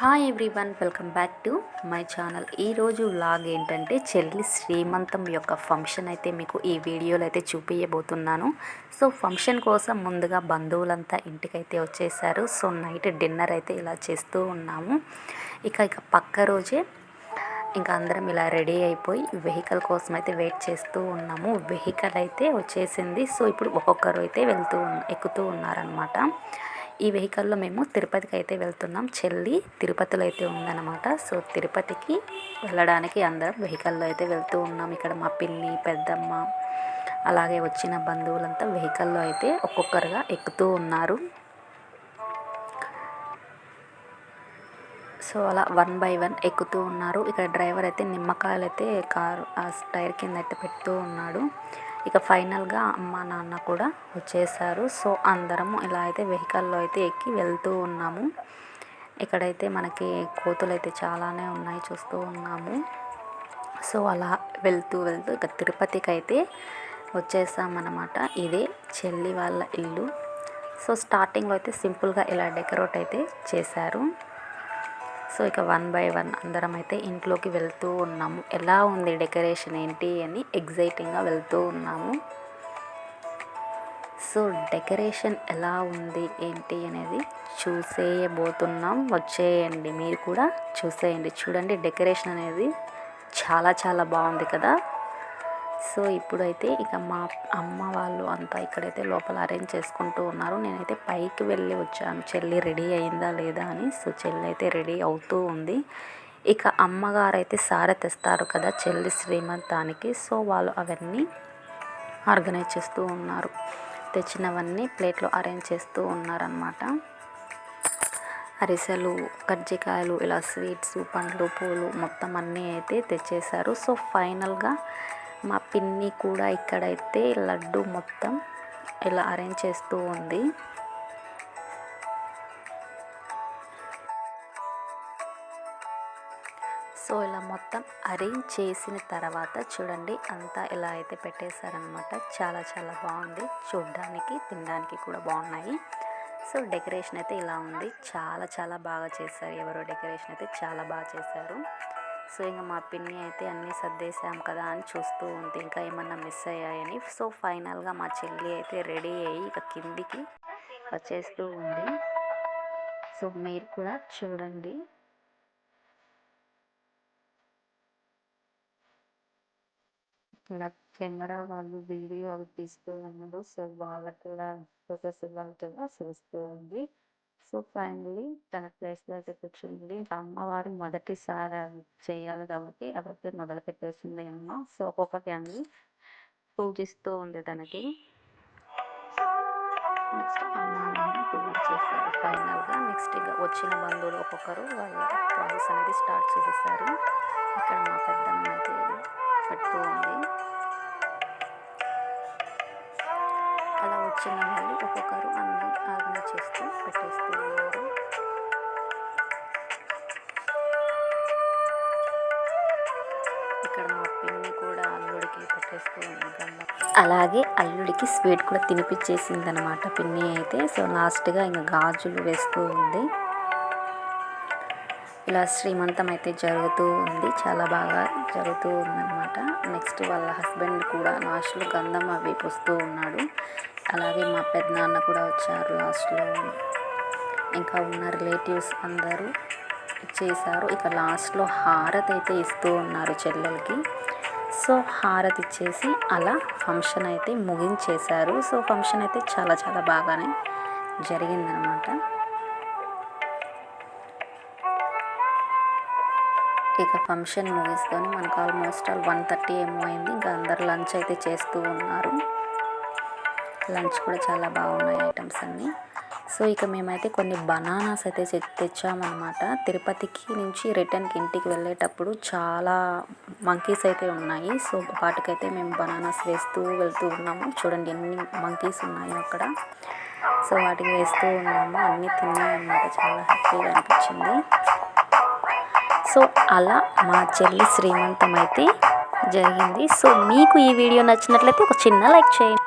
Hi everyone welcome back to my channel ఈరోజు vlog ఏంటంటే చెల్లి శ్రీమంతం యొక్క ఫంక్షన్ అయితే మీకు ఈ వీడియోలో అయితే చూపించబోతున్నాను సో ఫంక్షన్ కోసం ముందుగా బంధువులంతా ఇంటికైతే వచ్చేసారు. సో నైట్ డిన్నర్ అయితే ఇలా చేస్తూ ఉన్నాము. ఇక ఇక పక్క రోజే ఇంకా అందరం ఇలా రెడీ అయిపోయి వెహికల్ కోసం అయితే వెయిట్ చేస్తూ ఉన్నాము. వెహికల్ అయితే వచ్చేసింది. సో ఇప్పుడు ఒక్కొక్కరు అయితే వెళ్తూ ఉన్న ఎక్కుతూ ఉన్నారనమాట ఈ వెహికల్లో మేము తిరుపతికి అయితే వెళ్తున్నాం. చెల్లి తిరుపతిలో అయితే ఉందన్నమాట. సో తిరుపతికి వెళ్ళడానికి అందరం వెహికల్లో అయితే వెళ్తూ ఉన్నాం. ఇక్కడ మా పిన్ని పెద్దమ్మ అలాగే వచ్చిన బంధువులంతా వెహికల్లో అయితే ఒక్కొక్కరుగా ఎక్కుతూ ఉన్నారు. సో అలా వన్ బై వన్ ఎక్కుతూ ఉన్నారు. ఇక్కడ డ్రైవర్ అయితే నిమ్మకాయలు అయితే కారు ఆ టైర్ కింద అయితే పెడుతూ ఉన్నాడు. ఇక ఫైనల్గా అమ్మ నాన్న కూడా వచ్చేసారు. సో అందరము ఇలా అయితే వెహికల్లో అయితే ఎక్కి వెళ్తూ ఉన్నాము. ఇక్కడైతే మనకి కోతులు అయితే చాలానే ఉన్నాయి చూస్తూ ఉన్నాము. సో అలా వెళ్తూ వెళ్తూ ఇక తిరుపతికి అయితే వచ్చేసామన్నమాట. ఇదే చెల్లి వాళ్ళ ఇల్లు. సో స్టార్టింగ్లో అయితే సింపుల్గా ఇలా డెకరేట్ అయితే చేశారు. సో ఇక వన్ బై వన్ అందరం అయితే ఇంట్లోకి వెళ్తూ ఉన్నాము. ఎలా ఉంది డెకరేషన్ ఏంటి అని ఎగ్జైటింగ్గా వెళ్తూ ఉన్నాము. సో డెకరేషన్ ఎలా ఉంది ఏంటి అనేది చూసేయబోతున్నాం. వచ్చేయండి మీరు కూడా చూసేయండి. చూడండి డెకరేషన్ అనేది చాలా చాలా బాగుంది కదా. సో ఇప్పుడైతే ఇక మా అమ్మ వాళ్ళు అంతా ఇక్కడైతే లోపల అరేంజ్ చేసుకుంటూ ఉన్నారు. నేనైతే పైకి వెళ్ళి వచ్చాను. చెల్లి రెడీ అయిందా లేదా అని. సో చెల్లి అయితే రెడీ అవుతూ ఉంది. ఇక అమ్మగారు అయితే సారె తెస్తారు కదా చెల్లి శ్రీమంతానికి సో వాళ్ళు అవన్నీ ఆర్గనైజ్ చేస్తూ ఉన్నారు. తెచ్చినవన్నీ ప్లేట్లో అరేంజ్ చేస్తూ ఉన్నారనమాట అరిసెలు కజ్జికాయలు ఇలా స్వీట్స్ పండ్లు పూలు మొత్తం అన్నీ అయితే తెచ్చేశారు. సో ఫైనల్గా మా పిన్ని కూడా ఇక్కడైతే లడ్డు మొత్తం ఇలా అరేంజ్ చేస్తూ ఉంది. సో ఇలా మొత్తం అరేంజ్ చేసిన తర్వాత చూడండి అంతా ఇలా అయితే పెట్టేశారనమాట చాలా చాలా బాగుంది. చూడ్డానికి తినడానికి కూడా బాగున్నాయి. సో డెకరేషన్ అయితే ఇలా ఉంది. చాలా చాలా బాగా చేశారు. ఎవరో డెకరేషన్ అయితే చాలా బాగా చేశారు. సో ఇంకా మా పిన్ని అయితే అన్నీ సర్దేశాం కదా అని చూస్తూ ఉంది. ఇంకా ఏమన్నా మిస్ అయ్యాయని. సో ఫైనల్గా మా చెల్లి అయితే రెడీ అయ్యి ఇక కిందికి వచ్చేస్తూ ఉంది. సో మీరు కూడా చూడండి. ఇలా కెమెరా వాళ్ళు వీడియో అవి తీస్తూ ఉన్నారు సో వాళ్ళకి కూడా ఫొటోస్ ఇవ్వాలి చూస్తూ ఉంది. సో ఫైనలీ తన ప్లేస్లో అయితే కూర్చుంది అమ్మవారు మొదటిసారి చేయాలి కాబట్టి అవైతే మొదలు పెట్టేసింది అమ్మ. సో ఒక్కొక్క అన్ని పూజిస్తూ ఉంది తనకి. నెక్స్ట్ అమ్మ పూజ చేశారు. ఫైనల్గా నెక్స్ట్ ఇక వచ్చిన బంధువులు ఒక్కొక్కరు వాళ్ళ ప్రాసెస్ అనేది స్టార్ట్ చేసేసారు. ఇక్కడ మా పెద్దమ్మ అయితే పెడుతూ ఉంది. వచ్చిన వాళ్ళు ఒక్కొక్కరు అన్ని ఆజ్ఞ చేస్తూ పెట్టేస్తూ ఉన్నారు. ఇక్కడ మా పిన్ని కూడా అల్లుడికి పెట్టేస్తూ ఉంది అలాగే అల్లుడికి స్వీట్ కూడా తినిపించేసింది అనమాట పిన్ని అయితే. సో లాస్ట్గా ఇంకా గాజులు వేస్తూ ఉంది. ఇలా శ్రీమంతం అయితే జరుగుతూ ఉంది. చాలా బాగా జరుగుతూ ఉందన్నమాట. నెక్స్ట్ వాళ్ళ హస్బెండ్ కూడా లాస్ట్లో గంధం అవి పోస్తూ ఉన్నాడు. అలాగే మా పెద్దనాన్న కూడా వచ్చారు లాస్ట్లో. ఇంకా ఉన్న రిలేటివ్స్ అందరూ చేశారు ఇక లాస్ట్లో హారతి అయితే ఇస్తూ ఉన్నారు చెల్లెలకి. సో హారతి ఇచ్చేసి అలా ఫంక్షన్ అయితే ముగించేశారు. సో ఫంక్షన్ అయితే చాలా చాలా బాగానే జరిగిందనమాట. ఇక ఫంక్షన్ ముగిస్తూనే మనకు ఆల్మోస్ట్ ఆల్ వన్ థర్టీ ఏమో అయింది. ఇంకా అందరు లంచ్ అయితే చేస్తూ ఉన్నారు. లంచ్ కూడా చాలా బాగున్నాయి ఐటమ్స్ అన్నీ. సో ఇక మేమైతే కొన్ని బనానాస్ అయితే తెచ్చామన్నమాట. తిరుపతికి నుంచి రిటర్న్కి ఇంటికి వెళ్ళేటప్పుడు చాలా మంకీస్ అయితే ఉన్నాయి. సో వాటికైతే మేము బనానాస్ వేస్తూ వెళ్తూ ఉన్నాము. చూడండి ఎన్ని మంకీస్ ఉన్నాయి అక్కడ. సో వాటికి వేస్తూ ఉన్నాము. అన్నీ తిన్నాయన్నమాట. చాలా హ్యాపీగా అనిపించింది. సో అలా మా చెల్లి శ్రీమంతం అయితే జరిగింది. సో మీకు ఈ వీడియో నచ్చినట్లయితే ఒక చిన్న లైక్ చేయండి.